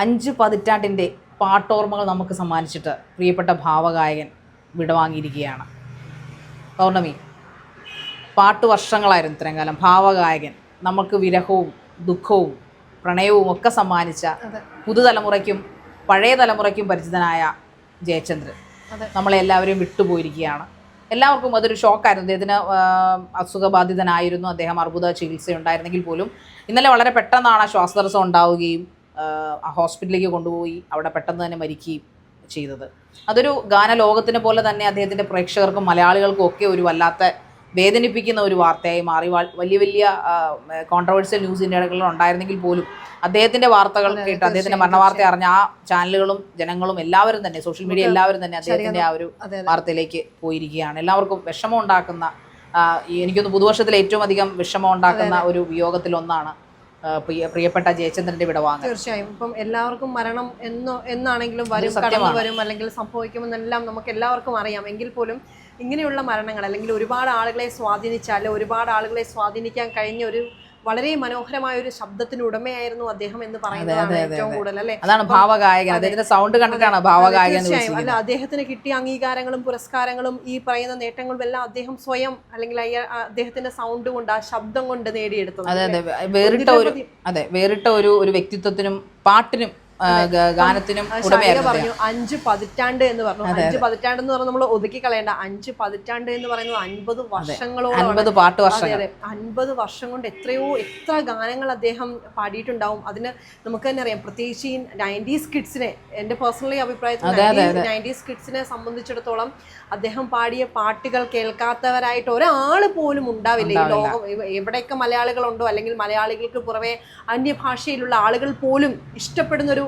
അഞ്ച് പതിറ്റാണ്ടിന്റെ പാട്ടോർമ്മകൾ നമുക്ക് സമ്മാനിച്ചിട്ട് പ്രിയപ്പെട്ട ഭാവഗായകൻ വിടവാങ്ങിയിരിക്കുകയാണ്. പൗർണമി പാട്ട് വർഷങ്ങളായിരുന്നു ഇത്രയും കാലം. ഭാവഗായകൻ നമുക്ക് വിരഹവും ദുഃഖവും പ്രണയവും ഒക്കെ സമ്മാനിച്ച പുതുതലമുറയ്ക്കും പഴയ തലമുറയ്ക്കും പരിചിതനായ ജയചന്ദ്രൻ. നമ്മളെ എല്ലാവരെയും വിട്ടുപോയിരിക്കുകയാണ്. എല്ലാവർക്കും അതൊരു ഷോക്കായിരുന്നു. അദ്ദേഹത്തിന് അസുഖബാധിതനായിരുന്നു. അദ്ദേഹം അർബുദ ചികിത്സ ഉണ്ടായിരുന്നെങ്കിൽ പോലും ഇന്നലെ വളരെ പെട്ടെന്നാണ് ശ്വാസതടസ്സം ഉണ്ടാവുകയും ഹോസ്പിറ്റലിലേക്ക് കൊണ്ടുപോയി അവിടെ പെട്ടെന്ന് തന്നെ മരിക്കുകയും ചെയ്തത്. അതൊരു ഗാനലോകത്തിനെ പോലെ തന്നെ അദ്ദേഹത്തിന്റെ പ്രേക്ഷകർക്കും മലയാളികൾക്കും ഒക്കെ ഒരു വല്ലാത്ത വേദനിപ്പിക്കുന്ന ഒരു വാർത്തയായി മാറി. വലിയ വലിയ കോൺട്രവേഴ്സ്യൽ ന്യൂസ് ഇടകളിൽ ഉണ്ടായിരുന്നെങ്കിൽ പോലും അദ്ദേഹത്തിന്റെ വാർത്തകൾ കേട്ട് അദ്ദേഹത്തിന്റെ മരണവാർത്ത അറിഞ്ഞ ആ ചാനലുകളും ജനങ്ങളും എല്ലാവരും തന്നെ സോഷ്യൽ മീഡിയ എല്ലാവരും തന്നെ അദ്ദേഹത്തിന്റെ ആ ഒരു. വാർത്തയിലേക്ക് പോയിരിക്കുകയാണ്. എല്ലാവർക്കും വിഷമം ഉണ്ടാക്കുന്ന ആ, എനിക്കൊന്ന് പുതുവർഷത്തിൽ ഏറ്റവും അധികം വിഷമം ഉണ്ടാക്കുന്ന ഒരു ആ, പ്രിയ പ്രിയപ്പെട്ട ജയചന്ദ്രന്റെ വിടവാങ്ങൽ തീർച്ചയായും. ഇപ്പം എല്ലാവർക്കും മരണം എന്നോ എന്നാണെങ്കിലും വരും. കടന്നു വരും അല്ലെങ്കിൽ സംഭവിക്കുമെന്നെല്ലാം നമുക്ക് എല്ലാവർക്കും അറിയാം. എങ്കിൽ പോലും ഇങ്ങനെയുള്ള മരണങ്ങൾ അല്ലെങ്കിൽ ഒരുപാട് ആളുകളെ സ്വാധീനിച്ച അല്ലെങ്കിൽ ഒരുപാട് ആളുകളെ സ്വാധീനിക്കാൻ കഴിഞ്ഞ ഒരു വളരെ മനോഹരമായ ഒരു ശബ്ദത്തിന് ഉടമയായിരുന്നു അദ്ദേഹം എന്ന് പറയുന്നതാണ് ഏറ്റവും കൂടുതൽ അല്ലെ? അതാണ് ഭാവഗായകൻ. അദ്ദേഹത്തിന്റെ സൗണ്ട് കണ്ടിട്ടാണ് ഭാവഗായകൻ അല്ല അദ്ദേഹത്തിന് കിട്ടിയ അംഗീകാരങ്ങളും പുരസ്കാരങ്ങളും ഈ പറയുന്ന നേട്ടങ്ങളും എല്ലാം അദ്ദേഹം സ്വയം അല്ലെങ്കിൽ അദ്ദേഹത്തിന്റെ സൗണ്ട് കൊണ്ട് ആ ശബ്ദം കൊണ്ട് നേടിയെടുത്തത് അതെ അതെ. വേറിട്ട ഒരു അതെ വേറിട്ട ഒരു ഒരു വ്യക്തിത്വത്തിനും പാട്ടിനും ഗാനത്തിനും പറഞ്ഞു അഞ്ച് പതിറ്റാണ്ട് എന്ന് പറഞ്ഞു. അഞ്ച് പതിറ്റാണ്ട് എന്ന് പറഞ്ഞാൽ നമ്മൾ ഒതുക്കി കളയേണ്ട. അഞ്ച് പതിറ്റാണ്ട് എന്ന് പറയുന്നത് അൻപത് വർഷങ്ങളോളം അൻപത് പാട്ട് വർഷം അൻപത് വർഷം കൊണ്ട് എത്രയോ എത്ര ഗാനങ്ങൾ അദ്ദേഹം പാടിയിട്ടുണ്ടാവും. അതിന് നമുക്ക് തന്നെ അറിയാം. പ്രത്യേകിച്ച് ഈ നയന്റീസ് കിഡ്സിനെ എന്റെ പേഴ്സണലി അഭിപ്രായത്തിൽ നയന്റീസ് കിഡ്സിനെ സംബന്ധിച്ചിടത്തോളം അദ്ദേഹം പാടിയ പാട്ടുകൾ കേൾക്കാത്തവരായിട്ട് ഒരാൾ പോലും ഉണ്ടാവില്ല. ഈ ലോകം എവിടെയൊക്കെ മലയാളികളുണ്ടോ അല്ലെങ്കിൽ മലയാളികൾക്ക് പുറമെ അന്യഭാഷയിലുള്ള ആളുകൾ പോലും ഇഷ്ടപ്പെടുന്ന ഒരു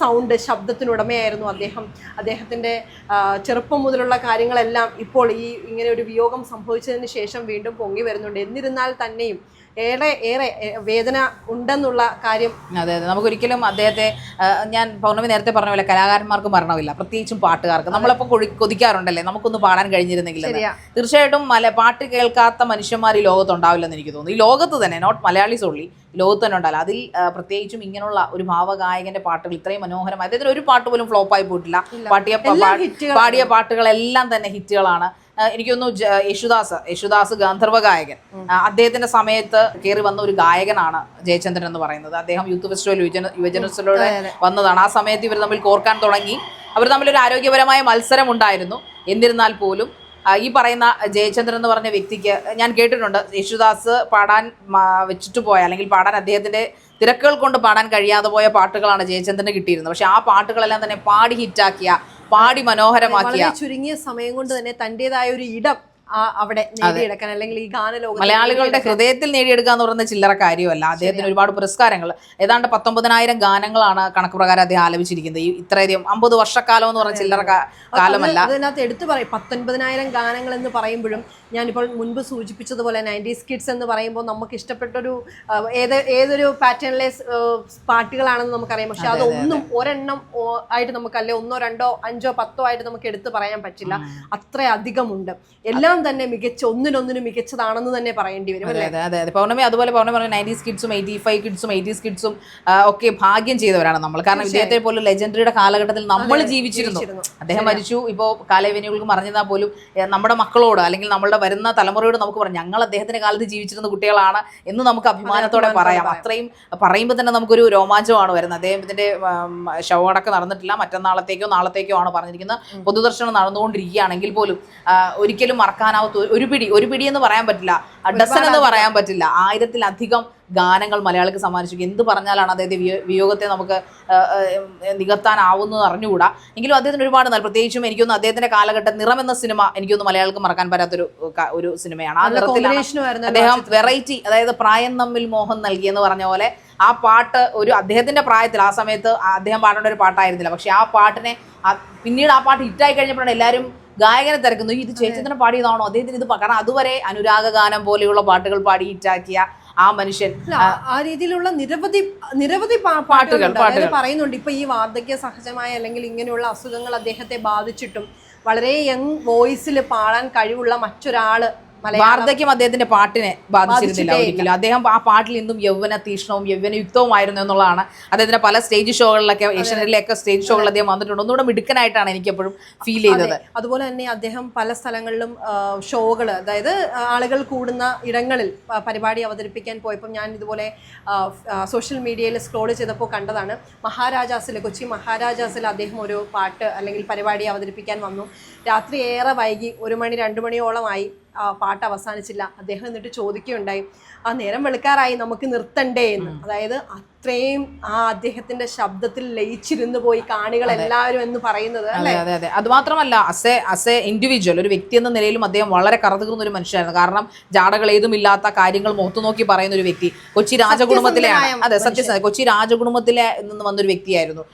സൗണ്ട് ശബ്ദത്തിനുടമയായിരുന്നു അദ്ദേഹം. അദ്ദേഹത്തിന്റെ ചെറുപ്പം മുതലുള്ള കാര്യങ്ങളെല്ലാം ഇപ്പോൾ ഈ ഇങ്ങനെ ഒരു വിയോഗം സംഭവിച്ചതിന് ശേഷം വീണ്ടും പൊങ്ങി വരുന്നുണ്ട്. എന്നിരുന്നാൽ തന്നെയും ഏറെ ഏറെ വേദന ഉണ്ടെന്നുള്ള കാര്യം അതെ അതെ. നമുക്കൊരിക്കലും അദ്ദേഹത്തെ ഞാൻ പൗർണമി നേരത്തെ പറഞ്ഞ പോലെ കലാകാരന്മാർക്ക് മരണമില്ല. പ്രത്യേകിച്ചും പാട്ടുകാർക്ക്. നമ്മളിപ്പോൾ കൊഴി കൊതിക്കാറുണ്ടല്ലേ? നമുക്കൊന്ന് പാടാൻ കഴിഞ്ഞിരുന്നെങ്കിൽ. തീർച്ചയായിട്ടും മല പാട്ട് കേൾക്കാത്ത മനുഷ്യന്മാർ ഈ ലോകത്തുണ്ടാവില്ലെന്ന് എനിക്ക് തോന്നുന്നു. ഈ ലോകത്ത് തന്നെ നോട്ട് മലയാളീസ് ഉള്ളി ലോകത്ത് തന്നെ ഉണ്ടാവില്ല. അതിൽ പ്രത്യേകിച്ചും ഇങ്ങനെയുള്ള ഒരു ഭാവഗായകന്റെ പാട്ടുകൾ ഇത്രയും മനോഹരമായി അദ്ദേഹത്തിന് ഒരു പാട്ട് പോലും ഫ്ലോപ്പായി പോയിട്ടില്ല. പാട്ടിയ പാടിയ. പാടിയ പാട്ടുകളെല്ലാം തന്നെ ഹിറ്റുകളാണ്. എനിക്കൊന്നു യേശുദാസ് യേശുദാസ് ഗാന്ധർവ ഗായകൻ. അദ്ദേഹത്തിന്റെ സമയത്ത് കയറി വന്ന ഒരു ഗായകനാണ് ജയചന്ദ്രൻ എന്ന് പറയുന്നത്. അദ്ദേഹം യൂത്ത് ഫെസ്റ്റിവൽ യുവജന യുവജനോത്സവത്തിലൂടെ വന്നതാണ്. ആ സമയത്ത് ഇവർ തമ്മിൽ കോർക്കാൻ തുടങ്ങി. അവർ തമ്മിൽ ഒരു ആരോഗ്യപരമായ മത്സരം ഉണ്ടായിരുന്നു എന്നിരുന്നാൽ പോലും ഈ പറയുന്ന ജയചന്ദ്രൻ എന്ന് പറഞ്ഞ വ്യക്തിക്ക് ഞാൻ കേട്ടിട്ടുണ്ട്. യേശുദാസ് പാടാൻ വെച്ചിട്ട് പോയ അല്ലെങ്കിൽ പാടാൻ അദ്ദേഹത്തിന്റെ തിരക്കുകൾ കൊണ്ട് പാടാൻ കഴിയാതെ പോയ പാട്ടുകളാണ് ജയചന്ദ്രന് കിട്ടിയിരുന്നത്. പക്ഷെ ആ പാട്ടുകളെല്ലാം തന്നെ പാടി ഹിറ്റാക്കിയ പാടി മനോഹരമാക്കിയ ചുരുങ്ങിയ സമയം കൊണ്ട് തന്നെ തന്റേതായ ഒരു ഇടം അവിടെ നേടിയെടുക്കാൻ അല്ലെങ്കിൽ ഈ ഗാനലോകം മലയാളികളുടെ ഹൃദയത്തിൽ നേടിയെടുക്കുക എന്ന് പറയുന്ന ചില്ലറ കാര്യമല്ല. അദ്ദേഹത്തിന് ഒരുപാട് പുരസ്കാരങ്ങൾ. ഏതാണ്ട് പത്തൊമ്പതിനായിരം ഗാനങ്ങളാണ് കണക്ക് പ്രകാരം അദ്ദേഹം ആലപിച്ചിരിക്കുന്നത്. ഈ ഇത്രയധികം അമ്പത് വർഷക്കാലം എന്ന് പറഞ്ഞ ചില്ലറ കാലമല്ല. അതിനകത്ത് എടുത്തു പറയും. പത്തൊൻപതിനായിരം ഗാനങ്ങൾ എന്ന് പറയുമ്പോഴും ഞാനിപ്പോൾ മുൻപ് സൂചിപ്പിച്ചതുപോലെ നയന്റീസ് കിഡ്സ് എന്ന് പറയുമ്പോൾ നമുക്ക് ഇഷ്ടപ്പെട്ടൊരു ഏത് ഏതൊരു പാറ്റേണിലെ പാട്ടുകളാണെന്ന് നമുക്കറിയാം. പക്ഷെ അതൊന്നും ഒരെണ്ണം ആയിട്ട് നമുക്ക് നമുക്കല്ലേ ഒന്നോ രണ്ടോ അഞ്ചോ പത്തോ ആയിട്ട് നമുക്ക് എടുത്തു പറയാൻ പറ്റില്ല. അത്രയധികമുണ്ട്. എല്ലാം തന്നെ മികച്ച ഒന്നിനൊന്നിനും മികച്ചതാണെന്ന് തന്നെ പറയേണ്ടി വരും അതെ അതെ അതെ പൗർണമി അതുപോലെ പൗർണമി പറഞ്ഞ നയന്റീസ് കിഡ്സും എയ്റ്റി ഫൈവ് കിഡ്സും എയ്റ്റീസ് കിഡ്സും ഒക്കെ ഭാഗ്യം ചെയ്തവരാണ് നമ്മൾ. കാരണം ഇദ്ദേഹത്തെ പോലെ ലെജൻഡറിയുടെ കാലഘട്ടത്തിൽ നമ്മൾ ജീവിച്ചിരുന്നു. അദ്ദേഹം മരിച്ചു. ഇപ്പോൾ കാലവേനികൾക്ക് മറിഞ്ഞതാ പോലും നമ്മുടെ മക്കളോട് അല്ലെങ്കിൽ നമ്മളുടെ വരുന്ന തലമുറയോട് നമുക്ക് പറയാം ഞങ്ങൾ അദ്ദേഹത്തിന്റെ കാലത്ത് ജീവിച്ചിരുന്ന കുട്ടികളാണ് എന്ന് നമുക്ക് അഭിമാനത്തോടെ പറയാം. അത്രയും പറയുമ്പോൾ തന്നെ നമുക്കൊരു രോമാഞ്ചമാണ് വരുന്നത്. അദ്ദേഹത്തിന്റെ ഷോ ശവമടക്കം നടന്നിട്ടില്ല. മറ്റന്നാളത്തേക്കോ നാളത്തേക്കോ ആണ് പറഞ്ഞിരിക്കുന്നത്. പൊതുദർശനം നടന്നുകൊണ്ടിരിക്കുകയാണെങ്കിൽ പോലും ഒരിക്കലും ഒരിക്കലും മറക്കാനാവാത്ത ഒരു- പിടി ഒരു പിടി എന്ന് പറയാൻ പറ്റില്ല. ഡസൻ എന്ന് പറയാൻ പറ്റില്ല. ആയിരത്തിലധികം ഗാനങ്ങൾ മലയാളിക്ക് സമ്മാനിച്ചു എന്ത് പറഞ്ഞാലാണ് അദ്ദേഹത്തെ വിയോ- വിയോഗത്തെ നമുക്ക് നികത്താനാവുന്നത് അറിഞ്ഞുകൂടാ? എങ്കിലും അദ്ദേഹത്തിന് ഒരുപാട് നല്ല പ്രത്യേകിച്ചും എനിക്കൊന്ന് അദ്ദേഹത്തിന്റെ കാലഘട്ടം നിറം എന്ന സിനിമ എനിക്കൊന്ന് മലയാളിക്ക് മറക്കാൻ പറ്റാത്തൊരു ഒരു സിനിമയാണ്. ആ നിറത്തിലാണ് അദ്ദേഹം വെറൈറ്റി അതായത് പ്രായം തമ്മിൽ മോഹം നൽകി എന്ന് പറഞ്ഞ പോലെ ആ പാട്ട് ഒരു അദ്ദേഹത്തിന്റെ പ്രായത്തിൽ ആ സമയത്ത് അദ്ദേഹം പാടേണ്ട ഒരു പാട്ടായിരുന്നില്ല. പക്ഷെ ആ പാട്ടിനെ പിന്നീട് ആ പാട്ട് ഹിറ്റായി കഴിഞ്ഞപ്പോഴാണ് എല്ലാവരും ഗായകനെ തിരക്കുന്നു. ഇത് ചേച്ചന്ദ്രൻ പാടിയതാണോ? അദ്ദേഹത്തിന് ഇത് പകരം കാരണം അതുവരെ അനുരാഗ ഗാനം പോലെയുള്ള പാട്ടുകൾ പാടി ഹിറ്റാക്കിയ ആ മനുഷ്യൻ. ആ- രീതിയിലുള്ള നിരവധി നിരവധി പാട്ടുകൾ. പറയുന്നുണ്ട് ഇപ്പൊ ഈ വാർദ്ധക്യ സഹജമായ അല്ലെങ്കിൽ ഇങ്ങനെയുള്ള അസുഖങ്ങൾ അദ്ദേഹത്തെ ബാധിച്ചിട്ടും വളരെ യങ് വോയിസിൽ പാടാൻ കഴിവുള്ള മറ്റൊരാൾ വാർദ്ധക്യം അദ്ദേഹത്തിന്റെ പാട്ടിനെ ബാധിച്ചിരുന്നില്ല ഒരിക്കലും. അദ്ദേഹം ആ പാട്ടിൽ ഇന്നും യൗവന തീഷ്ണവും യൗവന യുക്തവുമായിരുന്നു എന്നുള്ളതാണ് അദ്ദേഹത്തിന്റെ പല സ്റ്റേജ് ഷോകളിലൊക്കെ ഏഷ്യനിലൊക്കെ സ്റ്റേജ് ഷോകളിൽ അദ്ദേഹം വന്നിട്ടുണ്ട്. ഒന്നുകൂടെ മിടുക്കനായിട്ടാണ് എനിക്ക് എപ്പോഴും ഫീൽ ചെയ്തത്. അതുപോലെ തന്നെ അദ്ദേഹം പല സ്ഥലങ്ങളിലും ഷോകൾ അതായത് ആളുകൾ കൂടുന്ന ഇടങ്ങളിൽ പരിപാടി അവതരിപ്പിക്കാൻ പോയപ്പോൾ ഞാൻ ഇതുപോലെ സോഷ്യൽ മീഡിയയിൽ സ്ക്രോൾ ചെയ്തപ്പോൾ കണ്ടതാണ്. മഹാരാജാസിൽ കൊച്ചി മഹാരാജാസിൽ അദ്ദേഹം ഒരു പാട്ട് അല്ലെങ്കിൽ പരിപാടി അവതരിപ്പിക്കാൻ വന്നു. രാത്രി ഏറെ വൈകി ഒരു മണി രണ്ട് മണിയോളമായി പാട്ട് അവസാനിച്ചില്ല. അദ്ദേഹം എന്നിട്ട് ചോദിക്കുകയുണ്ടായി ആ നേരം വെളുക്കാറായി നമുക്ക് നിർത്തണ്ടേ എന്ന്. അതായത് അത്രയും ആ അദ്ദേഹത്തിന്റെ ശബ്ദത്തിൽ ലയിച്ചിരുന്നു പോയി കാണികൾ എല്ലാവരും എന്ന് പറയുന്നത് അതെ അതെ അതെ. അത് മാത്രമല്ല അസെ അസെ ഇൻഡിവിജ്വൽ ഒരു വ്യക്തി എന്ന നിലയിലും അദ്ദേഹം വളരെ കറതുകുന്ന ഒരു മനുഷ്യനായിരുന്നു. കാരണം ജാടകൾ ഏതുമില്ലാത്ത കാര്യങ്ങൾ മുഖത്തു നോക്കി പറയുന്ന ഒരു വ്യക്തി കൊച്ചി രാജകുടുംബത്തിലെ അതെ സത്യസന്ധ കൊച്ചി രാജകുടുംബത്തിലെ നിന്ന് വന്നൊരു വ്യക്തിയായിരുന്നു.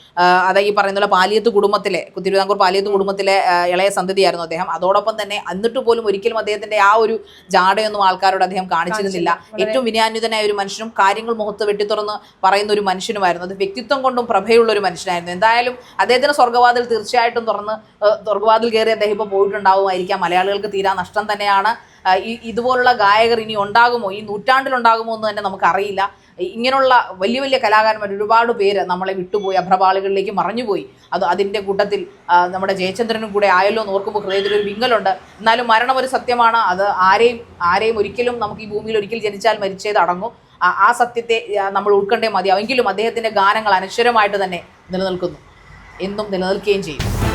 അതെ ഈ പറയുന്ന പോലെ പാലിയത്ത് കുടുംബത്തിലെ തിരുവിതാംകൂർ പാലിയത്ത് കുടുംബത്തിലെ ഇളയ സന്തതിയായിരുന്നു അദ്ദേഹം. അതോടൊപ്പം തന്നെ എന്നിട്ട് പോലും ഒരിക്കലും അദ്ദേഹത്തിന്റെ ആ ഒരു ജാടയൊന്നും ആൾക്കാരോട് അദ്ദേഹം കാണിച്ചിരുന്നില്ല. ഏറ്റവും വിനയാന്വിതനായ ഒരു മനുഷ്യനും കാര്യങ്ങൾ മുഖത്ത് വെട്ടിത്തുറന്ന് പറയുന്ന ഒരു മനുഷ്യനുമായിരുന്നു. അത് വ്യക്തിത്വം കൊണ്ടും പ്രഭയുള്ള ഒരു മനുഷ്യനായിരുന്നു. എന്തായാലും അദ്ദേഹത്തിന് സ്വർഗവാതിൽ തീർച്ചയായിട്ടും തുറന്ന് സ്വർഗവാതിൽ കയറി അദ്ദേഹം ഇപ്പോൾ പോയിട്ടുണ്ടാവുമായിരിക്കാം. മലയാളികൾക്ക് തീരാ നഷ്ടം തന്നെയാണ്. ഇതുപോലുള്ള ഗായകർ ഇനി ഉണ്ടാകുമോ? ഈ നൂറ്റാണ്ടിലുണ്ടാകുമോ എന്ന് തന്നെ നമുക്കറിയില്ല. ഇങ്ങനെയുള്ള വലിയ വലിയ കലാകാരന്മാർ ഒരുപാട് പേര് നമ്മളെ വിട്ടുപോയി അഭ്രപാളികളിലേക്ക് മറഞ്ഞുപോയി. അത് അതിന്റെ കൂട്ടത്തിൽ നമ്മുടെ ജയചന്ദ്രനും കൂടെ ആയല്ലോ എന്ന് ഓർക്കുമ്പോൾ ഹൃദയത്തിൽ ഒരു വിങ്ങലുണ്ട്. എന്നാലും മരണം ഒരു സത്യമാണ്. അത് ആരെയും ആരെയും ഒരിക്കലും നമുക്ക് ഈ ഭൂമിയിൽ ഒരിക്കൽ ജനിച്ചാൽ മരിച്ചത് അടങ്ങും ആ- സത്യത്തെ നമ്മൾ ഉൾക്കൊണ്ടേ മതിയാവും. എങ്കിലും അദ്ദേഹത്തിന്റെ ഗാനങ്ങൾ അനശ്വരമായിട്ട് തന്നെ നിലനിൽക്കുന്നു. എന്നും നിലനിൽക്കുകയും ചെയ്യും.